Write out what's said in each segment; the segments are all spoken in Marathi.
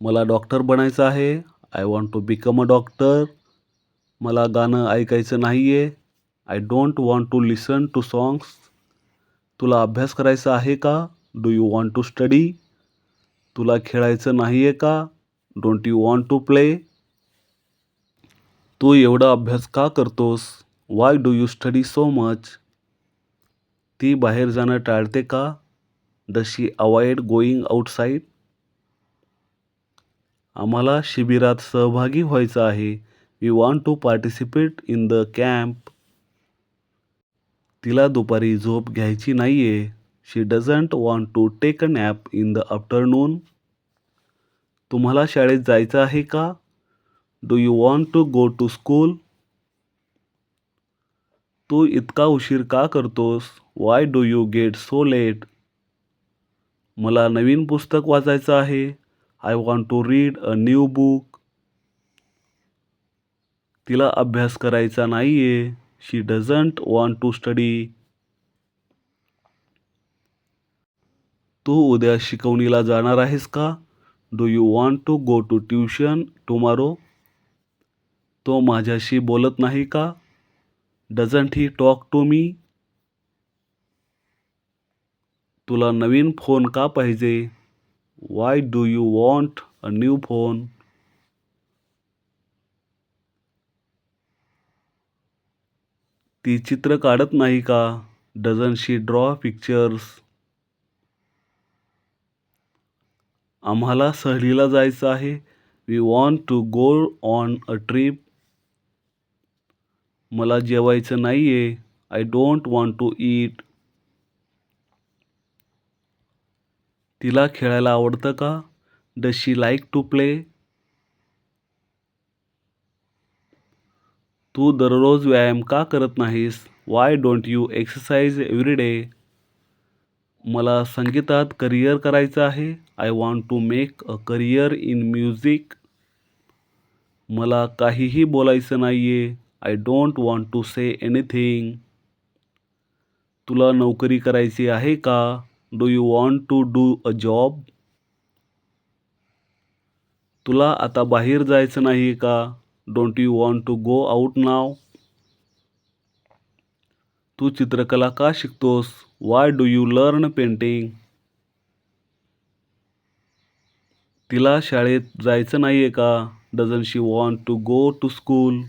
मला डॉक्टर बनायचं आहे. I want to become a doctor मला गाणं ऐकायचं नाही आहे I don't want to listen to songs तुला अभ्यास करायचा आहे का? Do you want to study तुला खेळायचं नाही आहे का? Don't you want to play तू एवढा अभ्यास का करतोस? Why do you study so much ती बाहेर जाणं टाळते का? Does she avoid going outside आम्हाला शिबिरात सहभागी व्हायचं आहे. We want to participate in the camp तिला दुपारी झोप घ्यायची नाही आहे she doesn't want to take a nap in the afternoon तुम्हाला शाळेत जायचं आहे का? Do you want to go to school तू इतका उशीर का करतोस? Why do you get so late मला नवीन पुस्तक वाचायचं आहे. I want to read a new book तिला अभ्यास करायचा नाही आहे she doesn't want to study तू उद्या शिकवणीला जाणार आहेस का? Do you want to go to tuition tomorrow तो माझ्याशी बोलत नाही का? Doesn't he talk to me तुला नवीन फोन का पाहिजे? Why do you want a new phone ती चित्र काढत नाही का? डझन शी ड्रॉ पिक्चर्स आम्हाला सहलीला जायचं आहे. We want to go on a trip मला जेवायचं नाही आहे I don't want to eat तिला खेळायला आवडतं का? Does she like to play तू दररोज व्यायाम का करत नाहीस? Why don't you exercise every day मला संगीतात करिअर करायचं आहे. I want to make a career in music मला काहीही बोलायचं नाही आहे I don't want to say anything तुला नोकरी करायची आहे का? Do you want to do a job तुला आता बाहेर जायचं नाही का? Don't you want to go out now तू चित्रकला का शिकतोस? Why do you learn painting तिला शाळेत जायचं नाही आहे का? Doesn't she want to go to school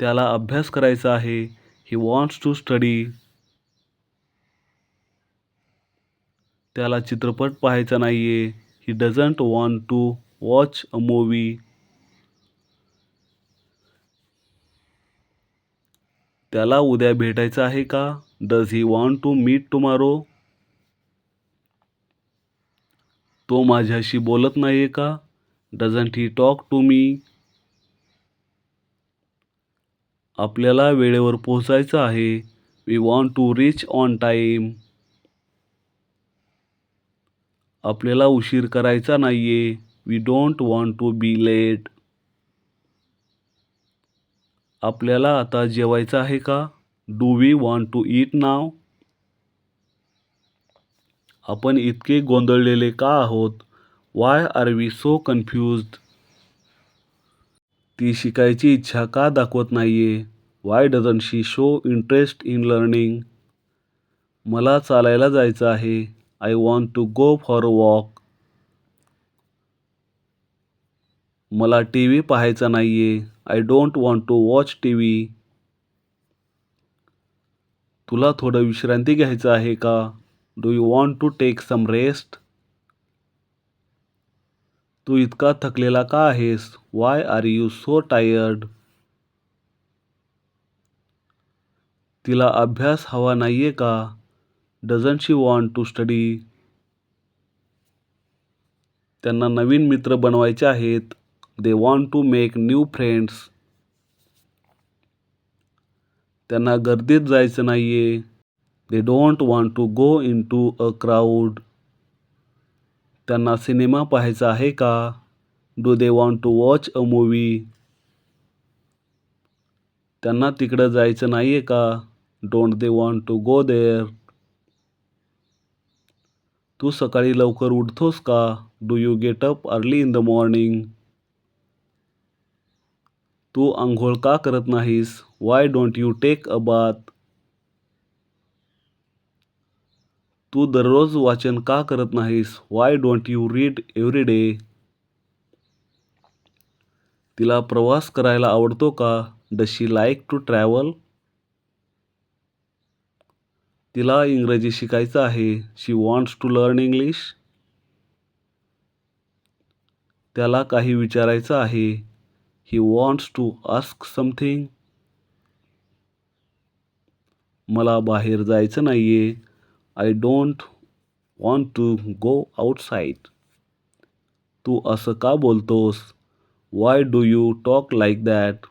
त्याला अभ्यास करायचा आहे. ही वॉन्ट्स टू स्टडी त्याला चित्रपट पाहायचा नाही आहे he doesn't want to watch a movie त्याला उद्या भेटायचं आहे का? Does he want to meet tomorrow तो माझ्याशी बोलत नाही आहे का? Doesn't he talk to me आपल्याला वेळेवर पोहोचायचं आहे. We want to reach on time आपल्याला उशीर करायचा नाही आहे we don't want to be late आपल्याला आता जेवायचं आहे का? Do we want to eat now आपण इतके गोंधळलेले का आहोत? Why are we so confused ती शिकायची इच्छा का दाखवत नाही आहे why doesn't she show interest in learning मला चालायला जायचं आहे. I want to go for a walk मला टी व्ही पाहायचा नाही आहे I don't want to watch T V तुला थोडं विश्रांती घ्यायचं आहे का? Do you want to take some rest तू इतका थकलेला का आहेस? Why are you so tired तिला अभ्यास हवा नाही आहे का? Doesn't she want to study त्यांना नवीन मित्र बनवायचे आहेत. They want to make new friends त्यांना गर्दीत जायचं नाही आहे they don't want to go into a crowd त्यांना सिनेमा पाहायचा आहे का? Do they want to watch a movie त्यांना तिकडं जायचं नाही आहे का? Don't they want to go there तू सकाळी लवकर उठतोस का? Do you get up early in the morning तू आंघोळ का करत नाहीस? Why don't you take a bath तू दररोज वाचन का करत नाहीस? Why don't you read every day तिला प्रवास करायला आवडतो का? Does she like to travel तिला इंग्रजी शिकायचं आहे. She wants to learn English त्याला काही विचारायचं आहे. He wants to ask something मला बाहेर जायचं नाही आहे I don't want to go outside तू असं का बोलतोस? Why do you talk like that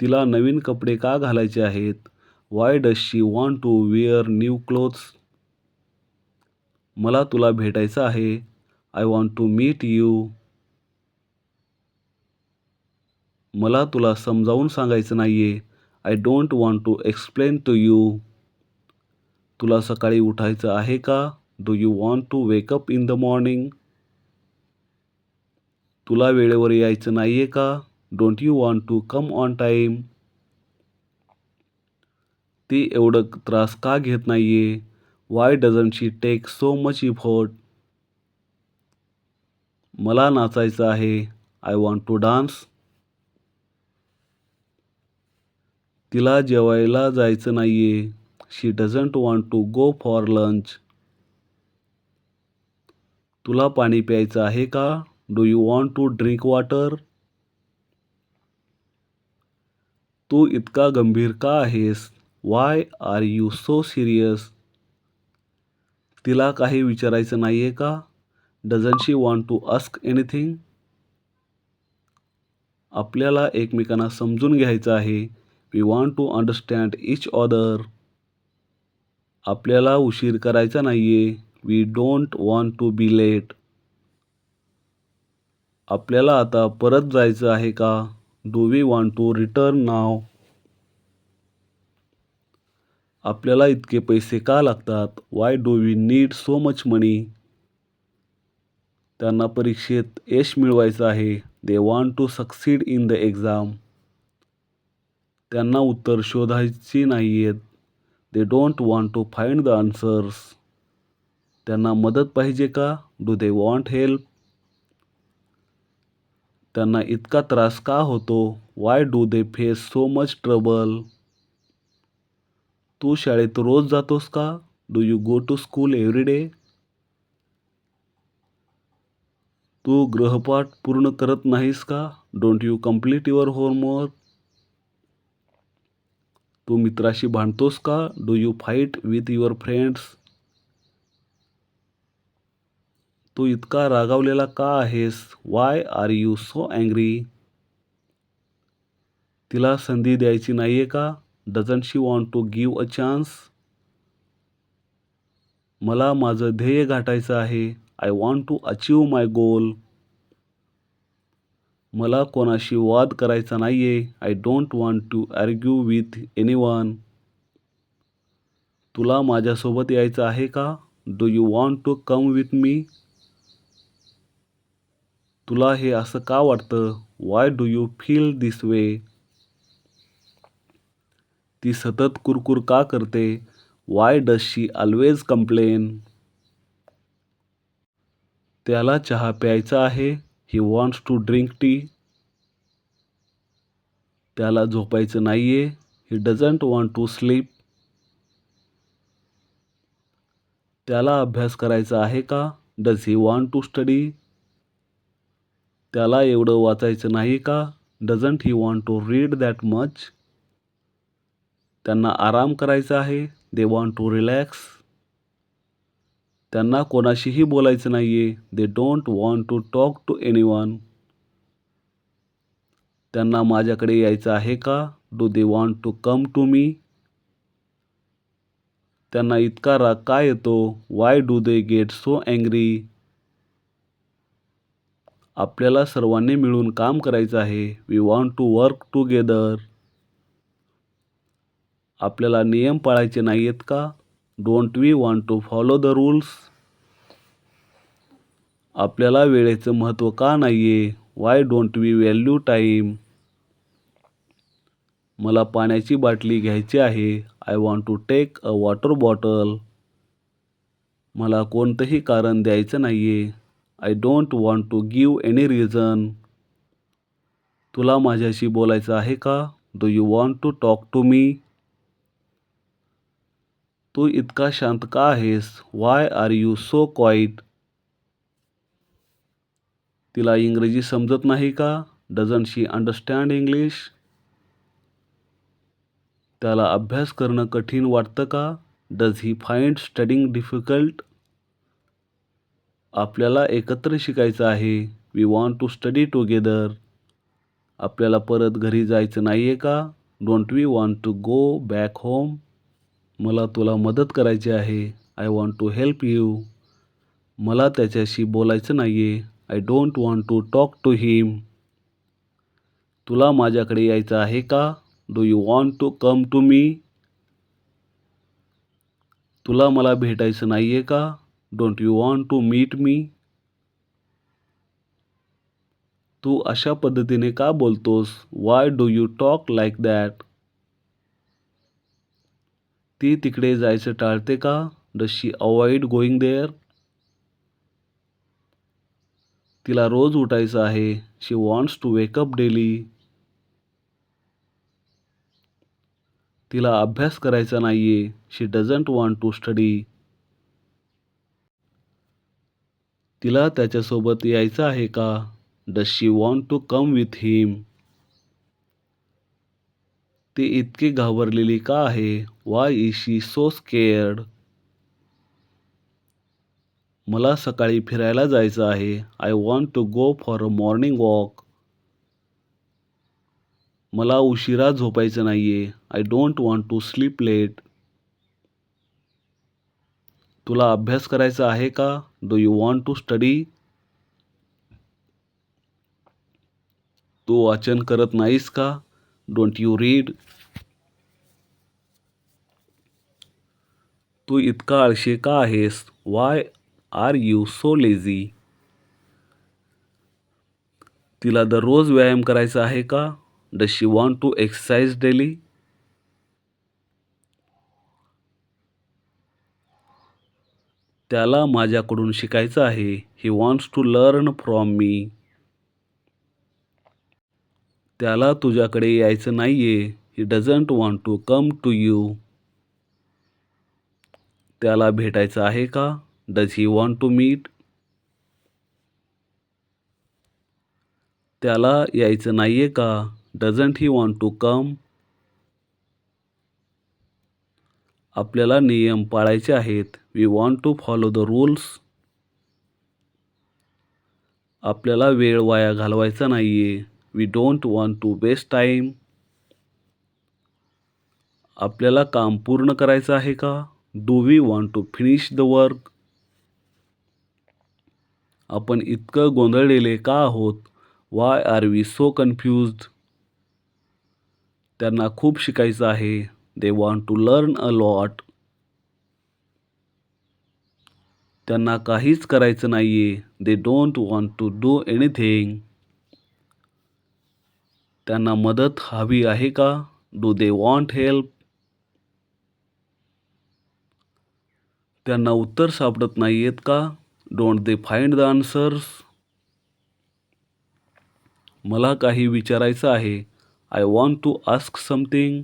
तिला नवीन कपडे का घालायचे आहेत? Why does she want to wear new clothes मला तुला भेटायचं आहे. I want to meet you मला तुला समजावून सांगायचं नाही आहे I don't want to explain to you तुला सकाळी उठायचं आहे का? Do you want to wake up in the morning तुला वेळेवर यायचं नाही आहे का? Don't you want to come on time ती एवढं त्रास का घेत नाही आहे why doesn't she take so much effort मला नाचायचं आहे. आय वॉन्ट टू डान्स तिला जेवायला जायचं नाही आहे she doesn't want to go for lunch तुला पाणी प्यायचं आहे का? Do you want to drink water तू इतका गंभीर का आहेस? Why are you so serious तिला काही विचारायचं नाही आहे का? Doesn't she want to ask anything आपल्याला एकमेकांना समजून घ्यायचं आहे. We want to understand each other आपल्याला उशीर करायचा नाही आहे we don't want to be late आपल्याला आता परत जायचं आहे का? Do we want to return now आपल्याला इतके पैसे का लागतात? Why do we need so much money त्यांना परीक्षेत यश मिळवायचं आहे. They want to succeed in the exam त्यांना उत्तर शोधायची नाही आहेत they don't want to find the answers त्यांना मदत पाहिजे का? डू दे वॉन्ट हेल्प त्यांना इतका त्रास का होतो? Why do they face so much trouble तू शाळेत रोज जातोस का? Do you go to school every day तू गृहपाठ पूर्ण करत नाहीस का? Don't you complete your homework तू मित्राशी भांडतोस का? Do you fight with your friends तू इतका रागावलेला का आहेस? Why are you so angry तिला संधी द्यायची नाही आहे का? Doesn't she want to give a chance मला माझं ध्येय गाठायचं आहे. I want to achieve my goal मला कोणाशी वाद करायचा नाही आहे I don't want to argue with anyone तुला माझ्यासोबत यायचं आहे का? Do you want to come with me तुला हे असं का वाटतं? Why do you feel this way ती सतत कुरकुर का करते? Why does she always complain त्याला चहा प्यायचा आहे. He wants to drink tea त्याला झोपायचं नाही आहे he doesn't want to sleep त्याला अभ्यास करायचा आहे का? Does he want to study त्याला एवढं वाचायचं नाही का? Doesn't he want to read that much त्यांना आराम करायचा आहे. दे वॉन्ट टू रिलॅक्स त्यांना कोणाशीही बोलायचं आहे they don't want to talk to anyone त्यांना माझ्याकडे यायचं आहे का? Do they want to come to me त्यांना इतका राग का येतो? Why do they get so angry आपल्याला सर्वांनी मिळून काम करायचं आहे. We want to work together आपल्याला नियम पाळायचे नाही आहेत का? Don't we want to follow the rules आपल्याला वेळेचं महत्त्व का नाही आहे why don't we value time मला पाण्याची बाटली घ्यायची आहे. I want to take a water bottle मला कोणतंही कारण द्यायचं नाही आहे I don't want to give any reason तुला माझ्याशी बोलायचं आहे का? Do you want to talk to me तू इतका शांत का आहेस? Why are you so quiet तिला इंग्रजी समजत नाही का? डझन शी अंडरस्टँड इंग्लिश त्याला अभ्यास करणं कठीण वाटतं का? Does he find studying difficult आपल्याला एकत्र शिकायचं आहे. We want to study together आपल्याला परत घरी जायचं नाही आहे का? Don't we want to go back home मला तुला मदत करायची आहे. I want to help you मला त्याच्याशी बोलायचं नाही आहे I don't want to talk to him तुला माझ्याकडे यायचं आहे का? Do you want to come to me तुला मला भेटायचं नाही आहे का? Don't you want to meet me तू अशा पद्धतीने का बोलतोस? Why do you talk like that ती तिकडे जायचं टाळते का? Does she avoid going there तिला रोज उठायचं आहे. She wants to wake up daily तिला अभ्यास करायचा नाही आहे she doesn't want to study तिला त्याच्यासोबत यायचं आहे का? Does she want to come with him ती इतकी घाबरलेली का आहे? Why is she so scared मला सकाळी फिरायला जायचं आहे. I want to go for a morning walk मला उशिरा झोपायचं नाही आहे I don't want to sleep late तुला अभ्यास करायचा आहे का? Do you want to study तू वाचन करत नाहीस का? डोंट यू रीड तू इतका आळशी का आहेस? Why are you so lazy तिला दररोज व्यायाम करायचा आहे का? Does she want to exercise daily त्याला माझ्याकडून शिकायचं आहे. He wants to learn from me त्याला तुझ्याकडे यायचं नाही आहे he doesn't want to come to you त्याला भेटायचं आहे का? Does he want to meet त्याला यायचं नाही आहे का? Doesn't he want to come आपल्याला नियम पाळायचे आहेत. We want to follow the rules आपल्याला वेळ वाया घालवायचा नाही आहे we don't want to waste time आपल्याला काम पूर्ण करायचं आहे का? Do we want to finish the work आपण इतकं गोंधळलेले का आहोत? Why are we so confused त्यांना खूप शिकायचं आहे. They want to learn a lot त्यांना काहीच करायचं नाही आहे they don't want to do anything त्यांना मदत हवी आहे का? डू दे वॉन्ट हेल्प त्यांना उत्तर सापडत नाही आहेत का? Don't they find the answers मला काही विचारायचं आहे. I want to ask something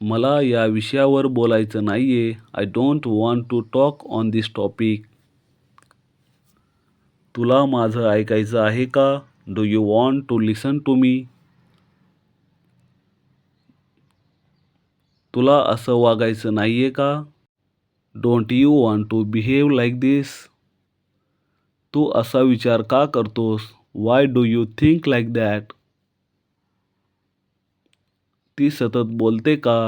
मला या विषयावर बोलायचं नाही आहे I don't want to talk on this topic तुला माझं ऐकायचं आहे का? Do you want to listen to me तुला असं वागायचं नाही आहे का? Don't you want to behave like this तू असा विचार का करतोस? Why do you think like that ती सतत बोलते का?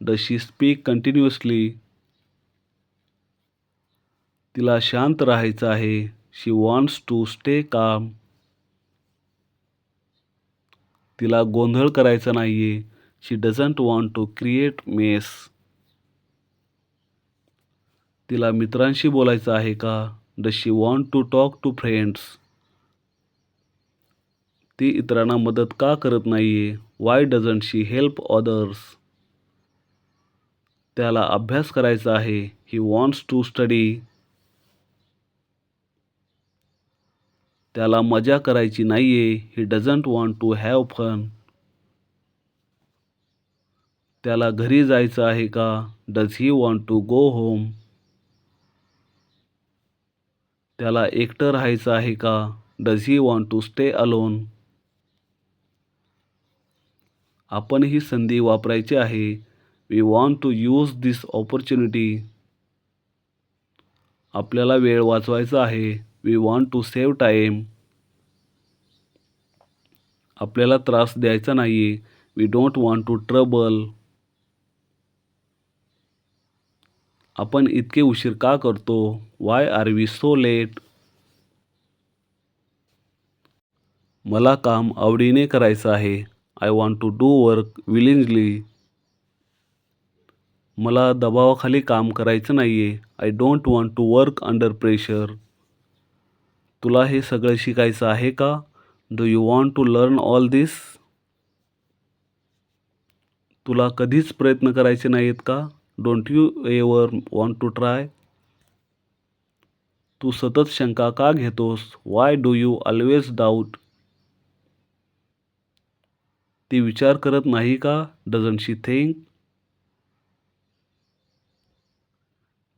डज शी स्पीक कंटिन्युअसली तिला शांत राहायचं आहे. She wants to stay calm तिला गोंधळ करायचा नाही आहे she doesn't want to create mess तिला मित्रांशी बोलायचं आहे का? Does she want to talk to friends ती इतरांना मदत का करत नाही आहे why doesn't she help others त्याला अभ्यास करायचा आहे. ही वॉन्ट्स टू स्टडी त्याला मजा करायची नाही आहे he doesn't want to have fun त्याला घरी जायचं आहे का? Does he want to go home त्याला एकटं राहायचं आहे का? Does he want to stay alone आपण ही संधी वापरायची आहे. We want to use this opportunity आपल्याला वेळ वाचवायचा आहे. We want to save time आपल्याला त्रास द्यायचा नाही we don't want to trouble आपण इतके उशीर का करतो? Why are we so late मला काम आवडीने करायचं आहे. I want to do work willingly मला दबावाखाली काम करायचं नाही आहे I don't want to work under pressure तुला हे सगळं शिकायचं आहे का? Do you want to learn all this तुला कधीच प्रयत्न करायचे नाहीत का? Don't you ever want to try तू सतत शंका का घेतोस? Why do you always doubt ती विचार करत नाही का? डझन शी थिंक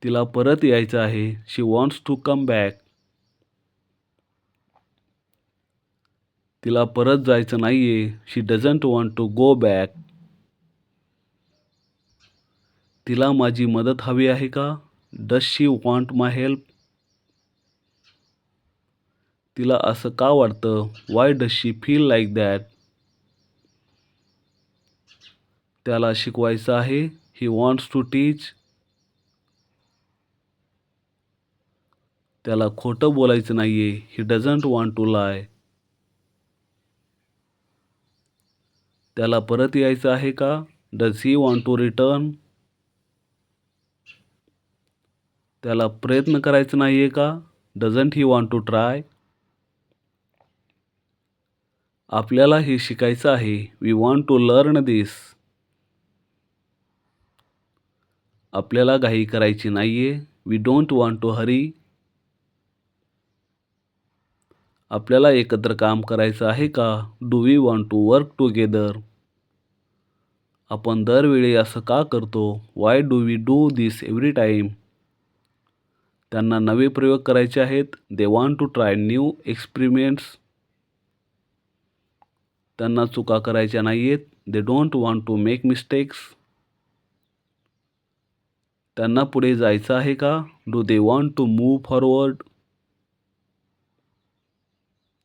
तिला परत यायचं आहे. She wants to come back तिला परत जायचं नाही आहे she doesn't want to go back तिला माझी मदत हवी आहे का? Does she want my help तिला असं का वाटतं? Why does she feel like that त्याला शिकवायचं आहे. ही वॉन्ट्स टू टीच त्याला खोटं बोलायचं नाही आहे he doesn't want to lie त्याला परत यायचं आहे का? Does he want to return त्याला प्रयत्न करायचं आहे का? Doesn't he want to try आपल्याला हे शिकायचं आहे. We want to learn this आपल्याला घाई करायची नाही आहे we don't want to hurry आपल्याला एकत्र काम करायचं आहे का? Do we want to work together आपण दरवेळी असं का करतो? Why do we do this every time त्यांना नवे प्रयोग करायचे आहेत. They want to try new experiments त्यांना चुका करायच्या नाही आहेत they don't want to make mistakes त्यांना पुढे जायचं आहे का? Do they want to move forward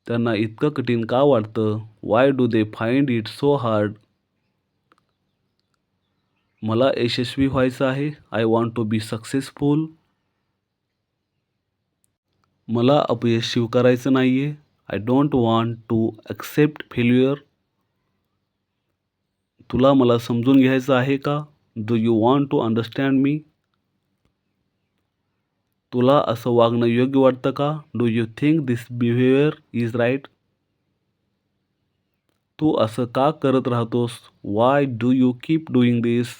त्यांना इतकं कठीण का वाटतं? Why do they find it so hard मला यशस्वी व्हायचं आहे. I want to be successful मला अपयश स्वीकारायचं नाही आहे I don't want to accept failure तुला मला समजून घ्यायचं आहे का? Do you want to understand मी तुला असं वागणं योग्य वाटतं का? Do you think this behaviour is right तू असं का करत राहतोस? Why do you keep doing this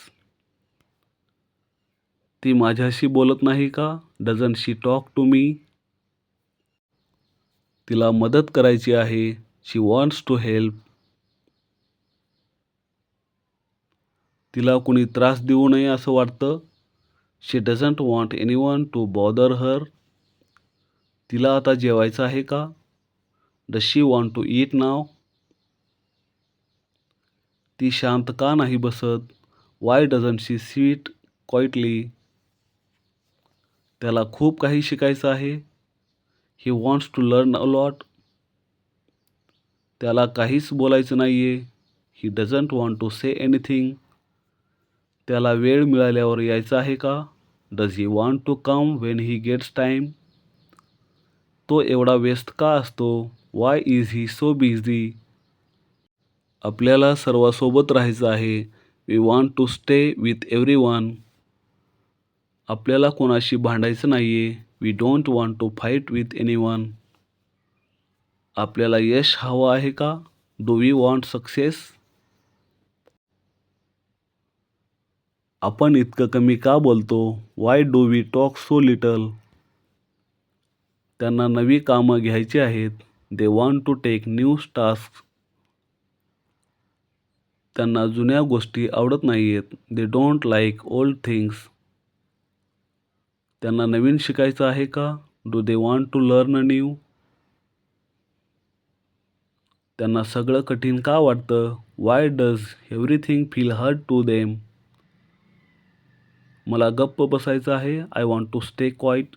ती माझ्याशी बोलत नाही का? Doesn't she talk to me तिला मदत करायची आहे. शी वॉन्ट्स टू हेल्प तिला कुणी त्रास देऊ नये असं वाटतं. She doesn't want anyone to bother her तिला आता जेवायचं आहे का? Does she want to eat नाव ती शांत का नाही बसत? Why doesn't she sit quietly त्याला खूप काही शिकायचं आहे. He wants to learn a lot त्याला काहीच बोलायचं नाही आहे he doesn't want to say anything त्याला वेळ मिळाल्यावर यायचं आहे का? Does he want to come when he gets time तो एवढा व्यस्त का असतो? Why is he so busy आपल्याला सर्वांसोबत राहायचं आहे. We want to stay with everyone आपल्याला कोणाशी भांडायचं नाही आहे we don't want to fight with anyone आपल्याला यश हवं आहे का? डू वी वॉन्ट सक्सेस आपण इतकं कमी का बोलतो? Why do we talk so little त्यांना नवी कामं घ्यायची आहेत. They want to take new task त्यांना जुन्या गोष्टी आवडत नाही आहेत they don't like old things त्यांना नवीन शिकायचं आहे का? Do they want to learn new त्यांना सगळं कठीण का वाटतं? Why does everything feel hard to them मला गप्प बसायचं आहे. I want to stay quiet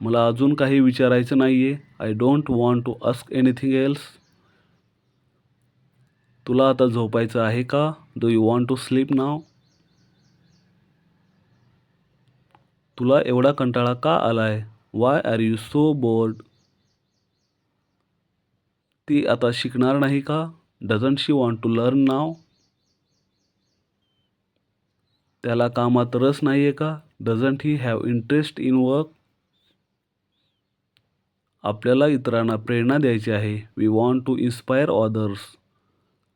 मला अजून काही विचारायचं नाही आहे I don't want to ask anything else तुला आता झोपायचं आहे का? Do you want to sleep now तुला एवढा कंटाळा का आलाय? Why are you so bored ती आता शिकणार नाही का? Doesn't she want to learn now त्याला कामात रस नाही आहे का? Doesn't he have interest in work आपल्याला इतरांना प्रेरणा द्यायची आहे. We want to inspire others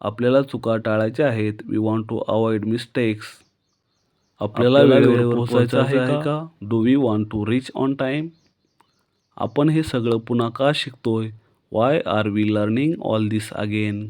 आपल्याला चुका टाळायच्या आहेत. We want to avoid mistakes आपल्याला वेळेवर पोहोचायचं आहे का? Do we want to reach on time आपण हे सगळं पुन्हा का शिकतोय? Why are we learning all this again